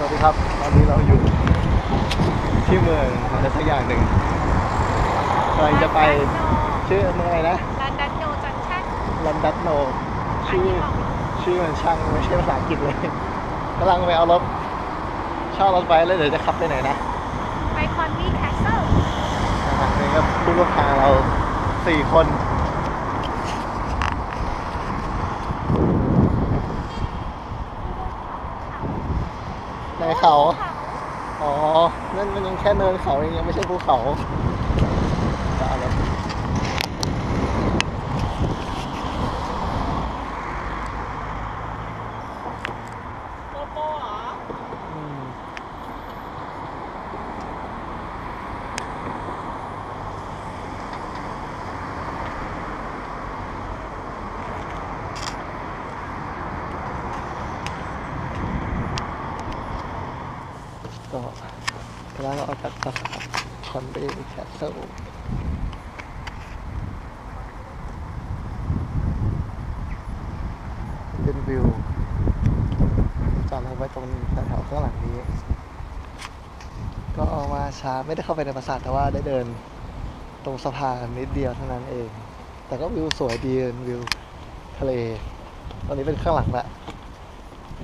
สวัสดีครับ ตอนนี้เราอยู่ที่เมืองอะไรสักอย่างหนึ่งกำลังจะไปชื่อเมืองอะไรนะลานดันโนจังชั่นลันดัตโนชื่อชื่อมันช่างไม่ใช่ภาษาอังกฤษเลยกำลังไปเอารถเช่ารถไปแล้วเดี๋ยวจะขับไปไหนนะ ไปคอนวีแคสเซิลนะครับนี่ก็ผู้ร่วมทางเราสี่คนในเขา อ๋อ นั่นมันยังแค่ เนินเขาเองยังไม่ใช่ภูเขาจะเอารถ โปโปเหรอ อืมก็กำลังออกจากปราสาท คอนเบย์แคสเซิลเป็นวิวจอดรถไว้ตรงแถวข้างหลังนี้ ก็ออกมาช้าไม่ได้เข้าไปในปราสาทแต่ว่าได้เดินตรงสะพานนิดเดียวเท่านั้นเอง แต่ก็วิวสวยดีเป็นวิวทะเล ตอนนี้เป็นข้างหลังละ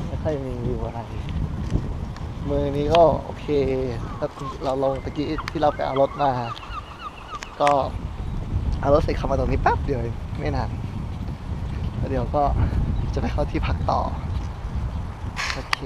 ไม่ค่อยมีวิวอะไร มือนี้ก็โอเคแล้วเราลงตะกี้ที่เราไปเอารถมา ก็เอารถเสร็จขับมาตรงนี้แป๊บเดียวเองไม่นานแล้วเดี๋ยวก็จะไปเข้าที่พักต่อโอเค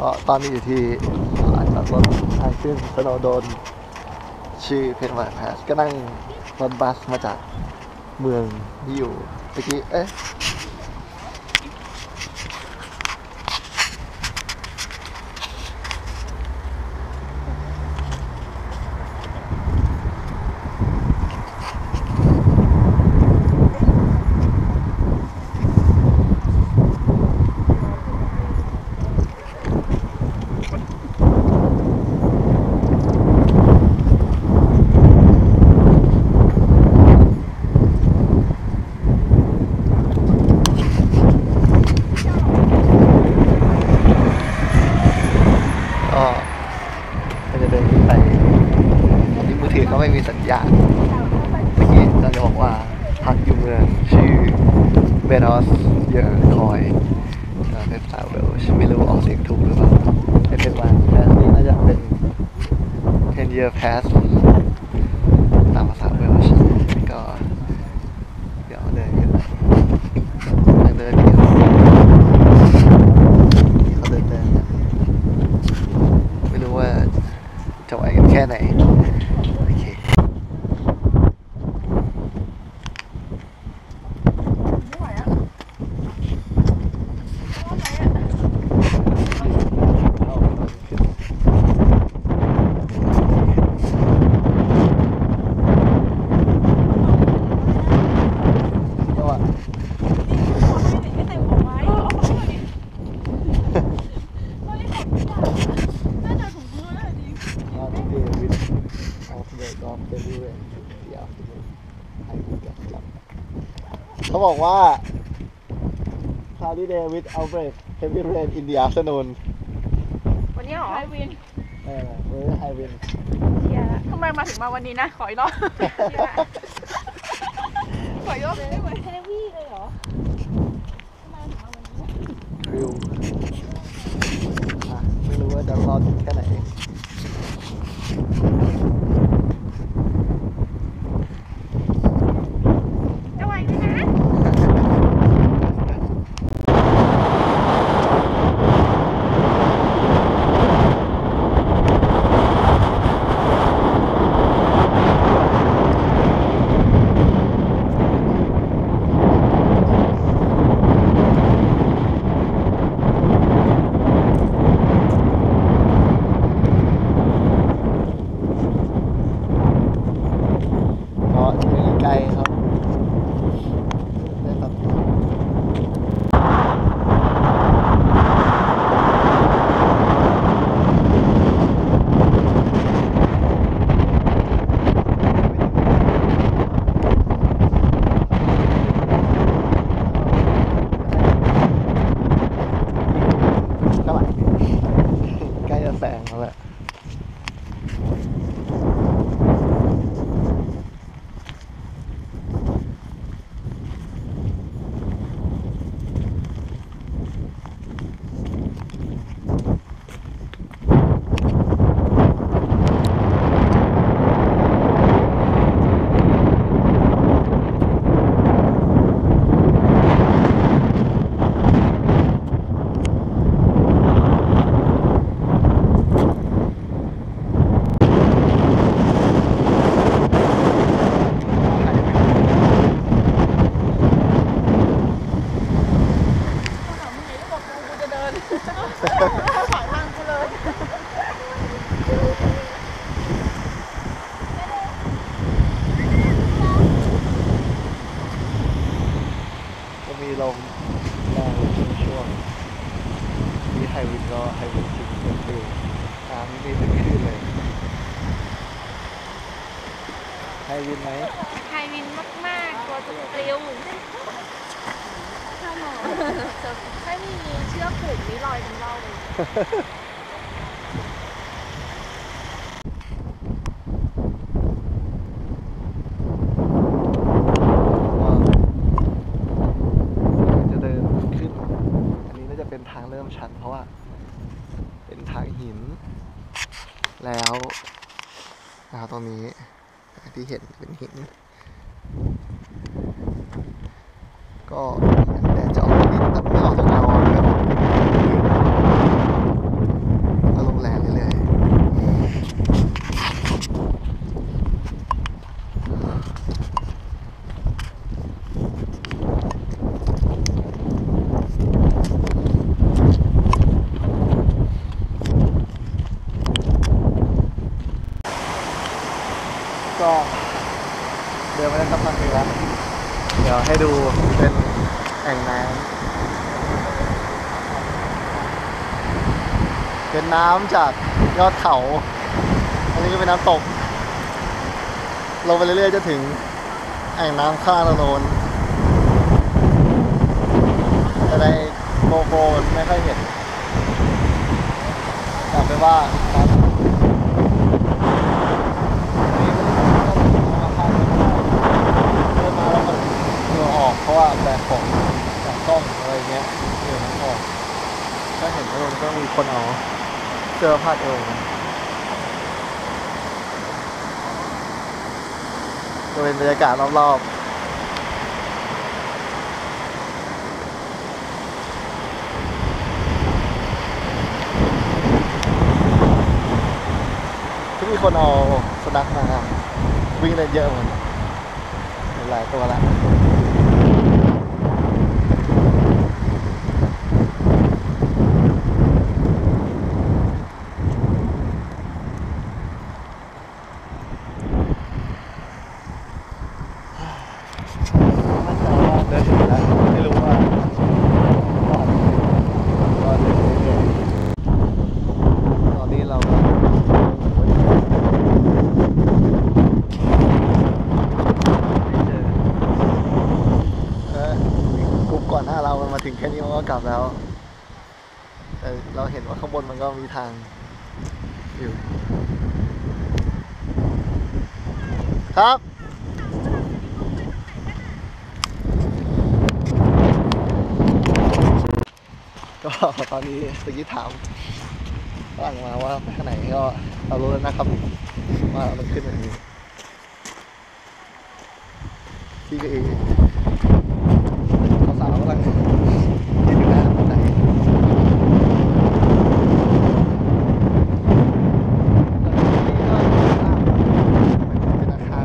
ก็ ตอนนี้อยู่ที่ลานจอดรถทางขึ้นสโนโดน ชื่อเพนวาแพสก็นั่งรถบัสมาจากเมืองที่อยู่เมื่อกี้ เอ๊ะ idea of hassle บอกว่าคาร์ดิเดวิดเอาเบรกเฮฟวี่เรนอินเดียสนูนวันนี้เหรอไฮวินเออเออไฮวินเชียร์ทำไมมาถึงมาวันนี้นะ ขออีกรอบขออีกรอบได้ไหมเฮวี่เลยเหรอทำไมถึงมาวันนี้ฟิวอะไม่รู้ว่าจะรอดถึงแค่ไหน ไฮวินไหมไฮวินมากๆตัวจะปลิวถ้าหมอถ้ามีเชือกผูกนี่ลอยเป็นเล่าเลย ว่าจะเดินขึ้น อันนี้น่าจะเป็นทางเริ่มชัน เพราะว่า เป็นทางหิน แล้วนะครับตรงนี้ที่ เห็นเป็นหิน ก็แดดจะออกนิดแต่ไม่ออกจากเราแบบอารมณ์แรงเรื่อยๆก็เดินมาได้สักพักหนึงแล้ว เดี๋ยวให้ดูเป็นแอ่งน้ำ เป็ น้ำจากยอดเขา อันนี้ก็เป็นน้ำตก ลงไปเรื่อยๆจะถึงแอ่งน้ำข้างละโนนอะไรโกโกนไม่ค่อยเห็นกลับไปว่าครับอันนี้ก็ต้องมาข้างกันได้ เดินมาแล้วมันเหงื่อออกเพราะว่าแบกของจากกล้องอะไรเงี้ยเหงื่อมันออกถ้าเห็นว่ามันก็มีคนเอา เสื้อผ้าเอวมาก็เป็นบรรยากาศรอบๆที่มีคนเอาสนักมาวิ่งเล่นเยอะเหมือนหลายตัวและมั่นใจว่าเดินถึงแล้วไม่รู้ว่าก่อนก็เดินเรื่อยๆตอนนี้เราก็ไม่เจอ เออกลุ่มก่อนหน้าเรามันมาถึงแค่นี้มันก็กลับแล้ว แต่ เราเห็นว่าข้างบนมันก็มีทางอยู่ครับก็ตอนนี้สกี้ถามฝรั่งมาว่าไปทางไหนก็เรารู้แล้วนะครับว่าเราต้องขึ้นแบบนี้พี่ก็เองสาวๆกำลังยืนอยู่หน้าบันไดเป็นอาคาร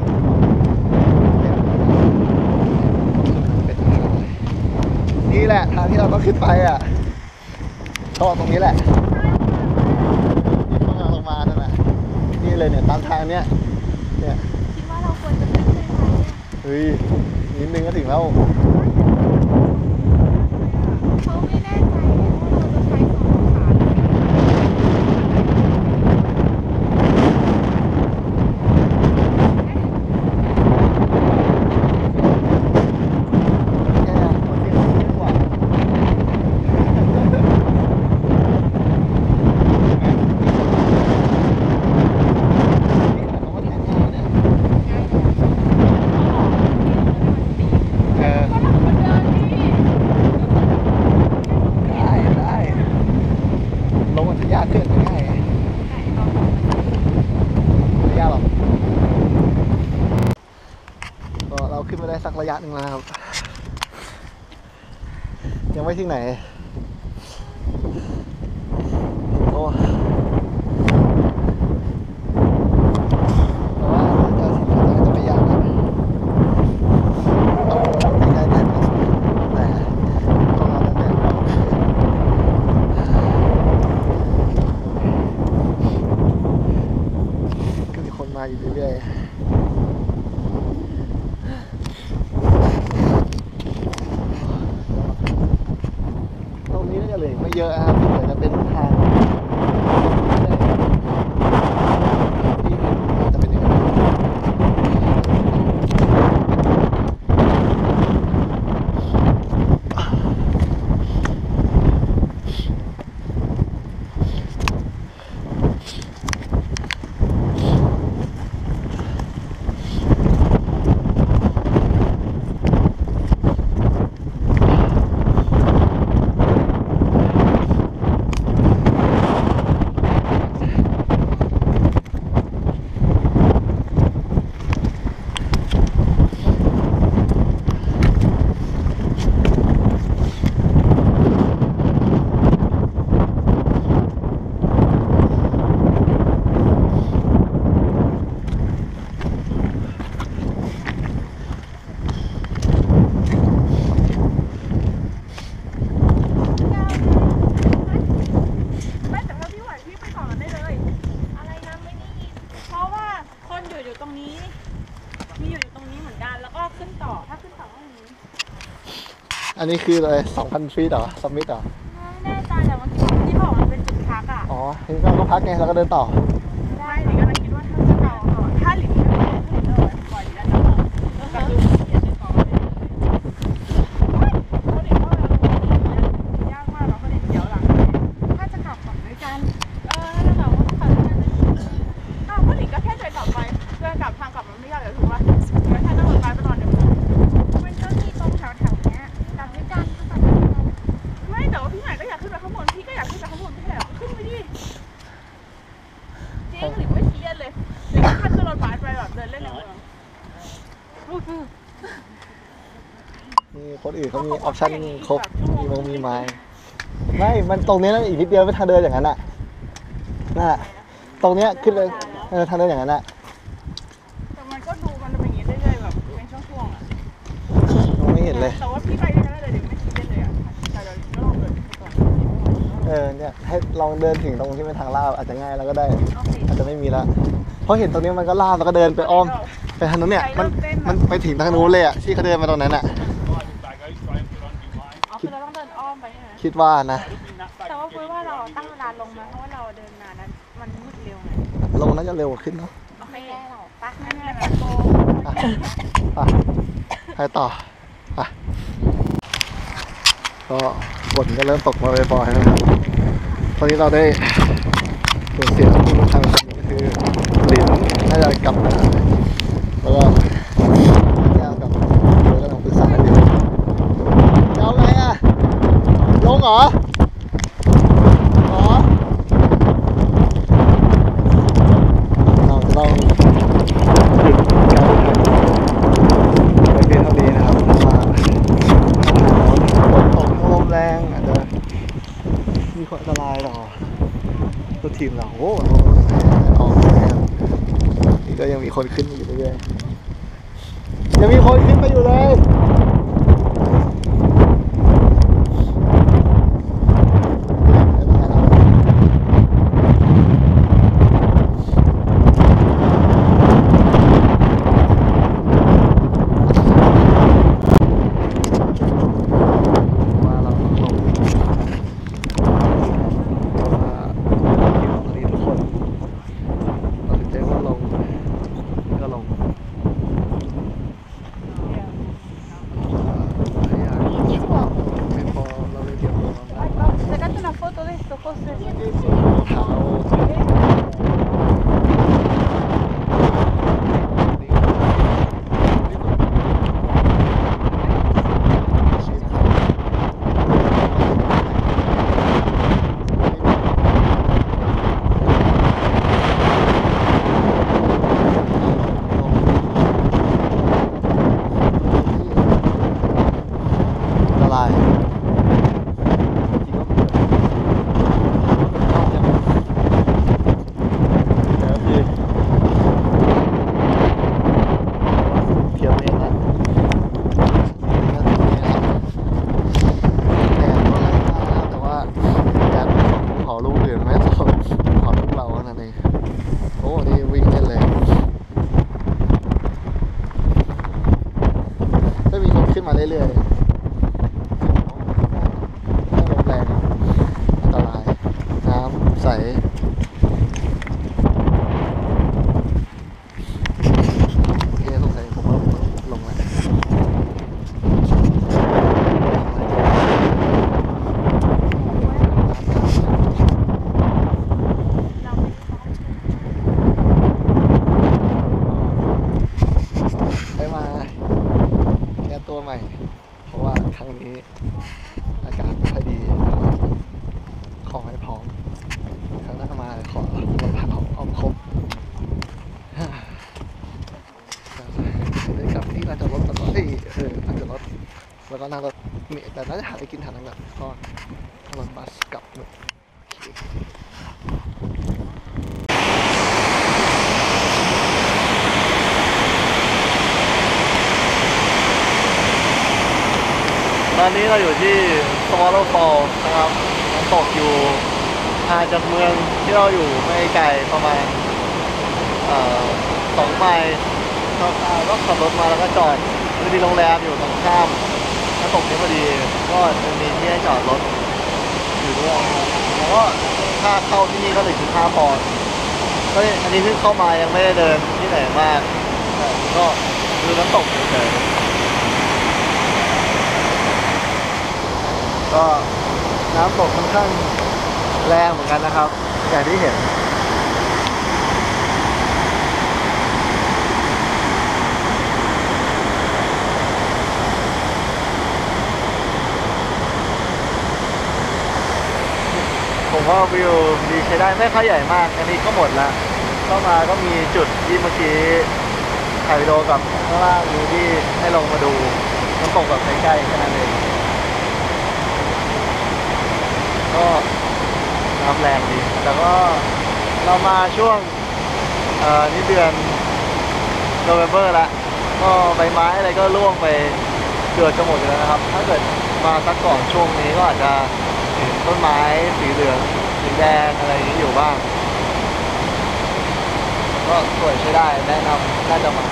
เป็นอาคารนี่แหละ ทางที่เราต้องขึ้นไปอะต้องตรงนี้แหละที่ข้างล่างลงมานั่นแหละนี่เลยเนี่ยตามทางเนี้ยเนี่ยคิดว่าเราควรจะขึ้นเลยไหมเฮ้ยนิดนึงก็ถึงแล้ว เขาไม่แน่ใจว่าเราจะใช้สองขาหรือเปล่า แค่คนที่เขาเยอะกว่า ยากขึ้นง่ายๆไม่ยากหรอกก็เราขึ้นมาได้สักระยะห นึ่งแล้วนะครับ ยังไม่ถึงไหน โอ้แต่ว่าเจ้าสิ่งต่างๆจะไม่ยากนะต้องใกล้ๆกันแต่ต้องเอาแต่แบบก็มีคนมาอยู่เรื่อยๆ ตรงนี้น่าจะเหลืออีกไม่เยอะนะครับที่เหลือจะเป็นทางที่เห็นน่าจะเป็นอย่างนั้น ไม่แต่ถ้าพี่ไหวพี่ไปก่อนมันได้เลย อะไรนะไม่ได้ยินเพราะว่าคน อยู่อยู่ตรงนี้ มีอยู่อยู่ตรงนี้เหมือนกัน แล้วก็ขึ้นต่อ ถ้าขึ้นต่อก็อย่างนี้อันนี้คืออะไร2,000ฟีตเหรอสมิธเหรอไม่แน่ใจแต่มันที่บอกมันเป็นจุดพักอะ อ๋อทีนี้เราก็พักไงเราก็เดินต่อ มีคนอื่นเขามีออปชั่นครบมีมงมีไม้ไม่ มันตรงนี้นะอีกนิดเดียวเป็นทางเดินอย่างนั้นอะน่ะตรงเนี้ยขึ้นเลยเออทางเดินอย่างนั้นอะแต่มันก็ดูมันเป็นอย่างนี้เรื่อยๆแบบเป็นช่วงๆอะมองไม่เห็นเลย แต่ว่าพี่ไปได้เลยเดี๋ยวไม่เครียดเลยอะแต่เดี๋ยวก็ลองเดินไปก่อนเออเนี่ยให้ลองเดินถึงตรงที่เป็นทางลาดอาจจะง่ายแล้วก็ได้โอเคอาจจะไม่มีละเพราะเห็นตรงนี้มันก็ลาดแล้วก็เดินไปอ้อม ไปทางนู้นเนี่ย มันมันไปถึงทางนู้นเลยอะที่เขาเดินมาตรงนั้นอะ อ๋อคือเราต้องเดินอ้อมไปใช่ไหมคิดว่านะ แต่ว่าคุยว่าเราตั้งเวลาลงมาเพราะว่าเราเดินนานนั้นมันมืดเร็วไงลงน่าจะเร็วกว่าขึ้นเนาะไม่แน่หรอกปะงั้นแอบโกอะไปไปต่อไปก็ฝนก็เริ่มตกมาบ่อยๆนะครับ ตอนนี้เราได้สูญเสียผู้ทางคนหนึ่งก็คือลินน่าจะกลับมา แล้วก็ย่ากับเธอกำลังปรึกษากันอยู่จะเอาไงอ่ะ ลงเหรออ๋อเราจะต้องหยุดการไปเพียงเท่านี้นะครับเพราะว่าฝนตกลมแรงอาจจะมีคนอันตรายต่อตัวทีมเราโอ้โหออกแล้วนี่ก็ยังมีคนขึ้นอยู่ ่าจะหาอะไรกินแถวนั้นแหละก็นั่งรถบัสกลับหนึ่งตอนนี้เราอยู่ที่ Swallow Falls นะครับน้ำตกอยู่ห่างจากเมืองที่เราอยู่ไม่ไกลประมาณสองไมล์ก็ก็ขับรถมาแล้วก็จอดมันมีโรงแรมอยู่ตรงข้าม น้ำตกนี้พอดีก็จะมีที่ให้จอดรถอยู่ด้วยแล้วก็ค่าเข้าที่นี่ก็หนึ่งถึงห้าปอนก็อันนี้เพิ่งเข้ามายังไม่ได้เดินที่ไหนมากแต่ก็ดูน้ำตกเฉยๆก็น้ำตกค่อนข้างแรงเหมือนกันนะครับ อย่างที่เห็น ผมว่าวิวดีใช้ได้ไม่ค่อยใหญ่มาก อันนี้ก็หมดล้วเข้ามาก็มีจุดที่เมื่อกี้ถ่ายวิดีโอกับข้างล่างนี้ที่ให้ลงมาดูน้ำตกแบบใกล้ๆแค่นั้นเองก็น้ำแรงดีแต่ก็เรามาช่วงเอ่อนี่เดือนโนเวมเบอร์ละก็ใบไม้อะไรก็ร่วงไปเกือบจะหมดแล้วนะครับ ถ้าเกิดมาสักก่อนช่วงนี้ก็อาจจะ ต้นไม้สีเหลืองสีแดงอะไรอย่างนี้อยู่บ้าง ก็สวยใช้ได้แนะนำน่าจะมา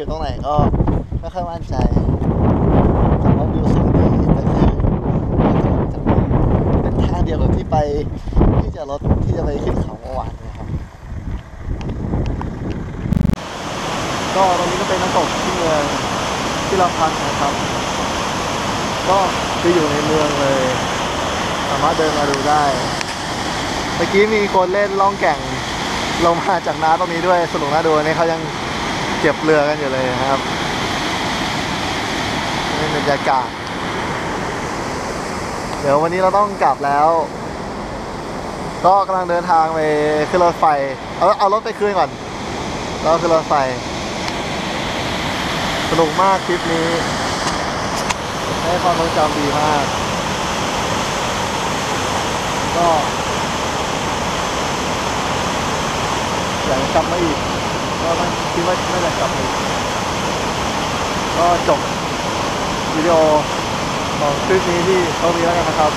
อยู่ตรงไหนก็ไม่ค่อยมั่นใจแต่ว่าวิวสวยดีแต่คือเป็นทางเดียวกับที่ไปที่จะรถที่จะไปขึ้นเขาเมื่อวานนะครับ ก็ตรงนี้ก็เป็นน้ำตกที่เมืองที่เราพักนะครับ ก็คืออยู่ในเมืองเลย สามารถเดินมาดูได้เมื่อกี้มีคนเล่นล่องแก่งลงมาจากน้ำตรงนี้ด้วยสนุกน่าดูนนี้เขายัง เก็บเรือกันอยู่เลยครับนี่บรรยากาศ เดี๋ยววันนี้เราต้องกลับแล้ว ก็กำลังเดินทางไปขึ้นรถไฟ เอาเอารถไปคืนก่อนแล้วขึ้นรถไฟ สนุกมากทริปนี้ให้ความทรงจำดีมาก ก็อยากจะกลับมาอีก ก็ไม่คิดว่าไม่ได้กลับมาอีกก็จบวิดีโอของคลิปนี้ที่เท่านี้แล้วกันนะครับ